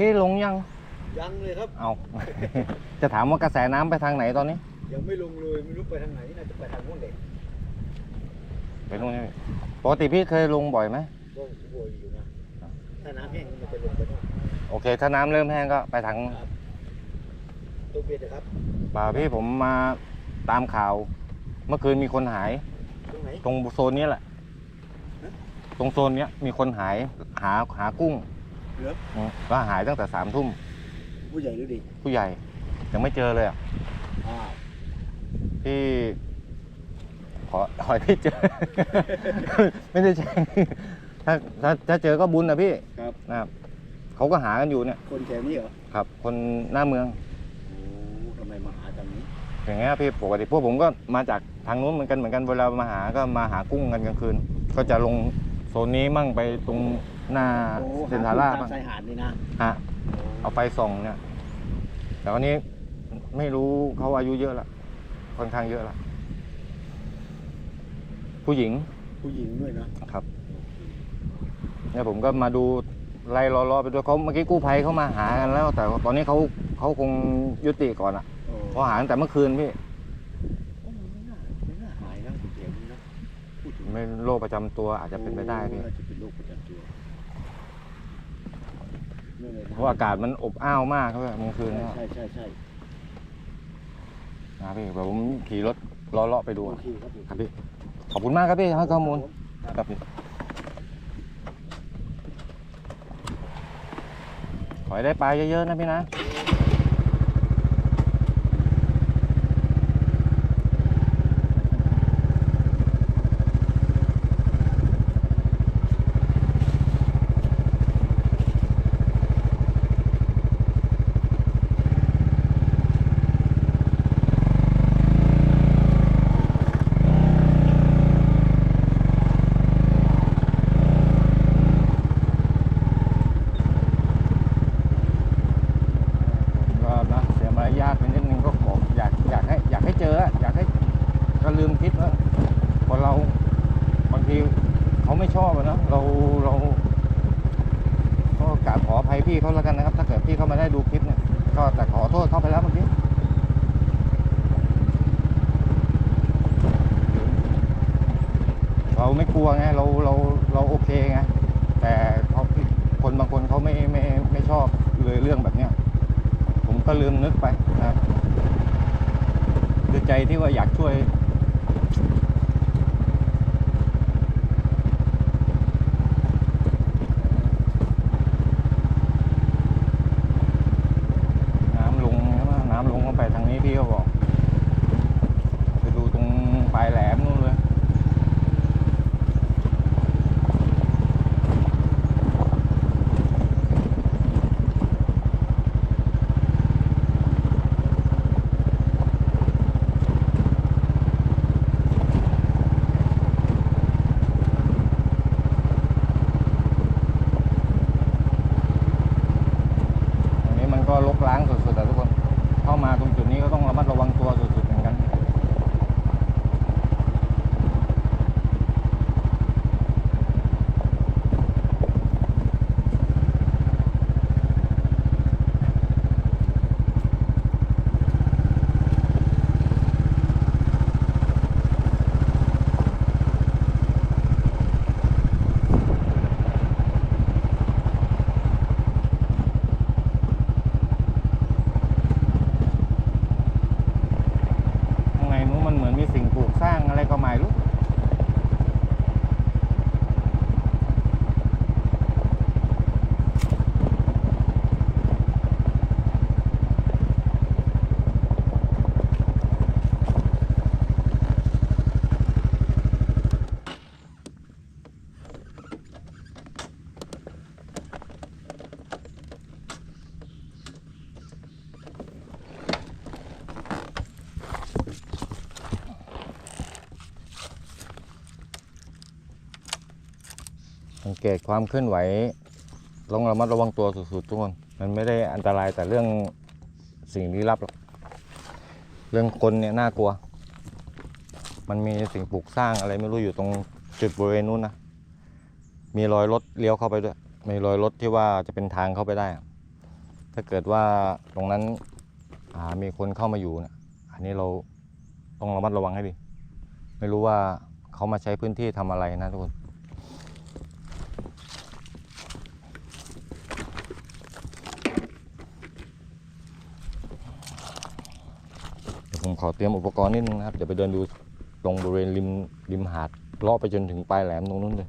พี่ลงยัง ยังเลยครับ เอา จะถามว่ากระแสน้ำไปทางไหนตอนนี้ ยังไม่ลงเลยไม่รู้ไปทางไหนน่าจะไปทางโน้นเลยไปนู่นนี่ปกติพี่เคยลงบ่อยไหม ก็โวยอยู่นะถ้าน้ำแห้งมันจะลงไปโน่นโอเค ถ้าน้ำเริ่มแห้งก็ไปทางตัวเบียดนะครับป่าพี่ผมมาตามข่าว เมื่อคืนมีคนหาย ตรงไหน ตรงโซนนี้แหละฮะตรงโซนเนี้ยมีคนหายหาหากุ้ง เหรออืมก็หายตั้งแต่สามทุ่มผู้ใหญ่หรือเด็กผู้ใหญ่ ยังไม่เจอเลยอะอ้าวพี่ขอขอให้พี่เจอ ไม่ได้แช่งถ้าถ้าถ้าเจอก็บุญนะพี่ครับนะครับเขาก็หากันอยู่เนี่ย คนแถวนี้เหรอ ครับ คนหน้าเมือง โอ้ทำไมมาหาทางนี้อย่างเงี้ยพี่ปกติพวกผมก็มาจากทางนู้นเหมือนกันเหมือนกันเวลามาหาก็มาหากุ้งกันกลางคืน ก็จะลงโซนนี้มั่งไปตรง หน้าโอ้เซนทาร่าหบ้าง ตมชายหาดนี่นะฮะเอาไฟส่องเนี่ย แต่วันนี้ไม่รู้เขาอายุเยอะละค่อนข้างเยอะละผู้หญิงผู้หญิงด้วยนะ ครับเนี่ยผมก็มาดูไล่ล้อๆไปด้วยเขาเมื่อกี้กู้ภัยเขามาหากันแล้ว แต่ตอนนี้เขาเขาคงยุติก่อนอะโอ้เขาหาตั้งแต่เมื่อคืนพี่โอ้ไม่น่าไม่น่าหายนะแถวนี้นะพูดถึงไม่โรคประจำตัวอาจจะเป็นไปได้พี่โอ้น่าจะเป็นโรคประจำตัวนั่น เลยนเพราะอากาศมันอบอ้าวมากครับเมื่อคืนใช่เนี่ยใช่ใช่ใช่นะพี่เดี๋ยวผมขี่รถล้อเลาะไปดูโออะเคครับผมครับพี่ขอบคุณมากครับพี่ให้ข้อมูลครับครับพี่ขอให้ได้ปลาเยอะๆนะพี่นะ ก็นะเสียมารยาทไปนิดนึงก็บอกอยากอยากให้อยากให้เจออะอยากให้ก็ลืมคิดว่าคนเราบางที เขาไม่ชอบอะนะเราเราก็กราบขออภัยพี่เขาแล้วกันนะครับ ถ้าเกิดพี่เขามาได้ดูคลิปเนี่ยก็แต่ขอโทษเขาไปแล้วเมื่อกี้เราไม่กลัวไงเราเราเราโอเคไงแต่เขาคนบางคนเขาไม่ไม่ไม่ชอบเลยเรื่องแบบเนี้ยผมก็ลืมนึกไปนะด้วยใจที่ว่าอยากช่วย น้ำลงใช่ไหมน้ำลงเข้าไปทางนี้พี่ก็บอก ไปดูตรงปลายแหลมนู่นเลย ตรงนี้มันก็ลกล้างสุดๆแต่ทุกคน เข้ามาตรงจุดนี้ก็ต้องระมัดระวังตัวสุดๆเหมือนกัน ข้างในนู้นมันเหมือนมีสิ่งปลูกสร้างอะไรก็ไม่รู้ สังเกตความเคลื่อนไหวลองระมัดระวังตัวสุดๆทุกคน มันไม่ได้อันตรายแต่เรื่องสิ่งลี้ลับหรอก เรื่องคนเนี่ยน่ากลัว มันมีสิ่งปลูกสร้างอะไรไม่รู้อยู่ตรงจุดบริเวณนู้นนะ มีรอยรถเลี้ยวเข้าไปด้วย มีรอยรถที่ว่าจะเป็นทางเข้าไปได้ ถ้าเกิดว่าตรงนั้นมีคนเข้ามาอยู่นี่ยอันนี้เราต้องระมัดระวังให้ดี ไม่รู้ว่าเขามาใช้พื้นที่ทำอะไรนะทุกคน เดี๋ยว ผมขอเตรียมอุปกรณ์นิดนึงนะครับ เดี๋ยวไปเดินดูตรงบริเวณริมริมหาดเลาะไปจนถึงปลายแหลมตรงนู้นเลย